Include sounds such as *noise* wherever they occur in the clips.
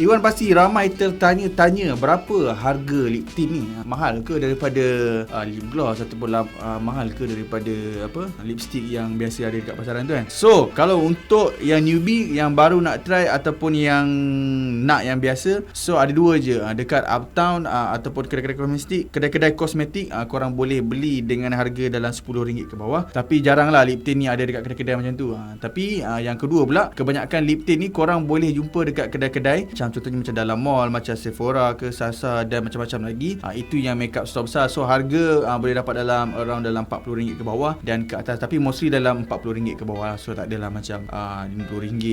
Iwan pasti ramai tertanya-tanya berapa harga lip tint ni? Mahal ke daripada uh, lip gloss ataupun uh, mahal ke daripada apa lipstick yang biasa ada dekat pasaran tu kan? So, kalau untuk yang newbie yang baru nak try ataupun yang nak yang biasa, so ada dua je. Uh, dekat Uptown uh, ataupun kedai-kedai kosmetik, kedai-kedai kosmetik uh, korang boleh beli dengan harga dalam RM10 ke bawah. Tapi jaranglah lip tint ni ada dekat kedai-kedai macam tu. Uh, tapi uh, yang kedua pula, kebanyakan lip tint ni korang boleh jumpa dekat kedai-kedai macam contohnya macam dalam mall macam Sephora ke Sasa dan macam-macam lagi. Uh, itu yang makeup store besar. So harga uh, boleh dapat dalam around dalam RM40 ke bawah dan ke atas tapi mostly dalam RM40 ke bawah. So tak adalah macam uh, RM50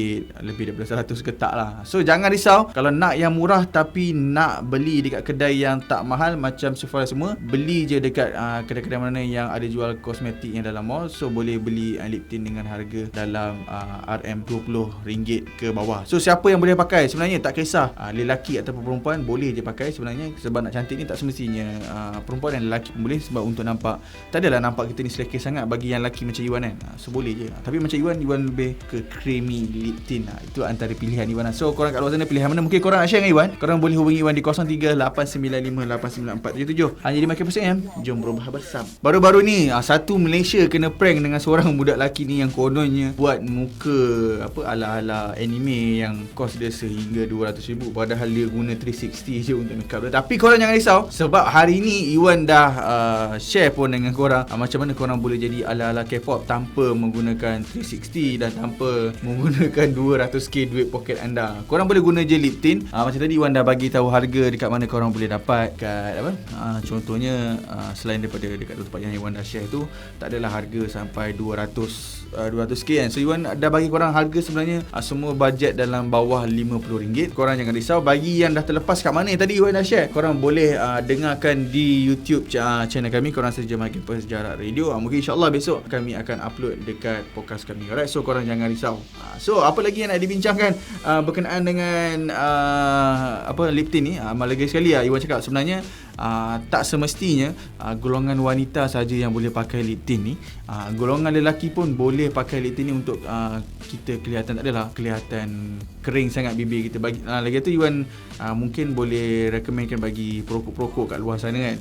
lebih daripada 100 ke tak lah. So jangan risau kalau nak yang murah tapi nak beli dekat kedai yang tak mahal macam Sephora semua, beli je dekat uh, kedai-kedai mana yang ada jual kosmetik yang dalam mall. So boleh beli uh, lip tint dengan harga dalam uh, RM20 ke bawah. So siapa yang boleh pakai? Sebenarnya tak kisah uh, lelaki ataupun perempuan boleh je pakai sebenarnya sebab nak cantik ni tak semestinya uh, perempuan dan lelaki pun boleh sebab untuk nampak tak adalah nampak kita ni selekeh sangat bagi yang lelaki macam Iwan kan. Uh, so boleh je. Uh, tapi macam Iwan Iwan lebih ke creamy lip tint uh, itu antara pilihan Iwan. So korang kat luar sana pilihan mana mungkin korang nak share dengan Iwan. Korang boleh hubungi Iwan di 0389589477. Hanya di Makin Persen Jom berubah bersama. Baru-baru ni uh, satu Malaysia kena prank dengan seorang budak lelaki ni yang kononnya buat muka apa ala-ala anime yang kos dia sehingga RM200,000 padahal dia guna 360 je untuk makeup dia. Tapi korang jangan risau sebab hari ni Iwan dah uh, share pun dengan korang uh, macam mana korang boleh jadi ala-ala K-pop tanpa menggunakan 360 dan tanpa menggunakan 200k duit poket anda. Korang boleh guna je lip tint. Uh, macam tadi Iwan dah bagi tahu harga dekat mana korang boleh dapat kat apa? Uh, contohnya uh, selain daripada dekat tempat yang Iwan dah share tu tak adalah harga sampai 200 uh, 200k kan. So Iwan dah bagi korang harga sebenarnya uh, semua bajet dalam bawah RM50. Korang jangan risau bagi yang dah terlepas kat mana tadi Iwan dah share. Korang boleh uh, dengarkan di YouTube uh, channel kami korang saja Campus Jarak Radio. Uh, mungkin insyaAllah besok kami akan upload dekat podcast kami. Alright, so korang jangan risau. Uh, so apa lagi yang nak dibincangkan uh, berkenaan dengan uh, apa lip tint ni? Uh, lagi sekali uh, Iwan cakap sebenarnya uh, tak semestinya uh, golongan wanita saja yang boleh pakai lip tint ni. Uh, golongan lelaki pun boleh pakai lip tint ni untuk uh, kita kelihatan tak adalah kelihatan kering sangat bibir kita. Bagi uh, lagi tu Iwan uh, mungkin boleh recommendkan bagi perokok-perokok kat luar sana kan.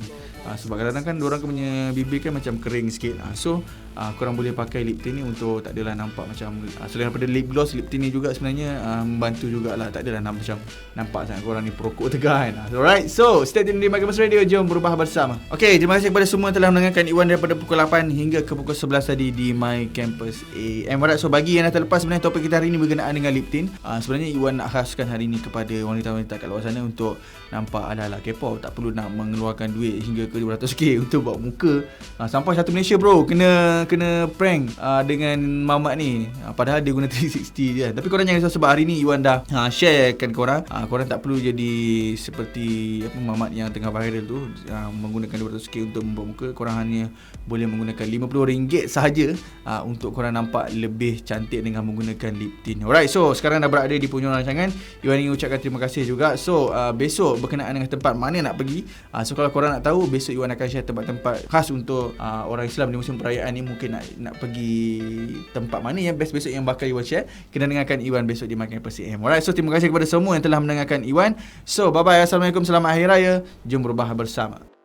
Uh, sebab kadang-kadang kan orang punya bibir kan macam kering sikit. Uh, so uh, korang boleh pakai lip tint ni untuk tak adalah nampak macam uh, selain daripada lip gloss lip tint ni juga sebenarnya uh, membantu jugalah tak adalah nampak macam nampak sangat korang ni perokok tegar kan. Uh, alright. So stay tune di Magamas Radio jom berubah bersama. Okay terima kasih kepada semua telah mendengarkan Iwan daripada pukul 8 hingga ke pukul 11 tadi di My Campus AM. Alright so bagi yang dah terlepas sebenarnya topik kita hari ini berkenaan dengan lip tint. Uh, sebenarnya Iwan nak khaskan hari ini kepada wanita-wanita kat luar sana untuk nampak ala-ala K-pop tak perlu nak mengeluarkan duit hingga ke 200k untuk buat muka. Uh, sampai satu Malaysia bro. Kena kena prank uh, dengan mamat ni. Uh, padahal dia guna *laughs* 360 je. Kan. tapi korang jangan risau sebab hari ni Iwan dah uh, sharekan korang. Uh, korang tak perlu jadi seperti apa mamat yang tengah viral tu. Uh, menggunakan 200k untuk membuat muka. Korang hanya boleh menggunakan RM50 sahaja uh, untuk korang nampak lebih cantik dengan menggunakan lip tint. Alright so sekarang dah berada di penghujung rancangan. Iwan ingin ucapkan terima kasih juga. So uh, besok berkenaan dengan tempat mana nak pergi. Uh, so kalau korang nak tahu besok Iwan akan share tempat-tempat khas untuk uh, orang Islam di musim perayaan ni mungkin nak nak pergi tempat mana yang best besok yang bakal Iwan share. Kena dengarkan Iwan besok di Makan AM alright so terima kasih kepada semua yang telah mendengarkan Iwan. So bye bye assalamualaikum. Selamat hari raya. Jom berubah bersama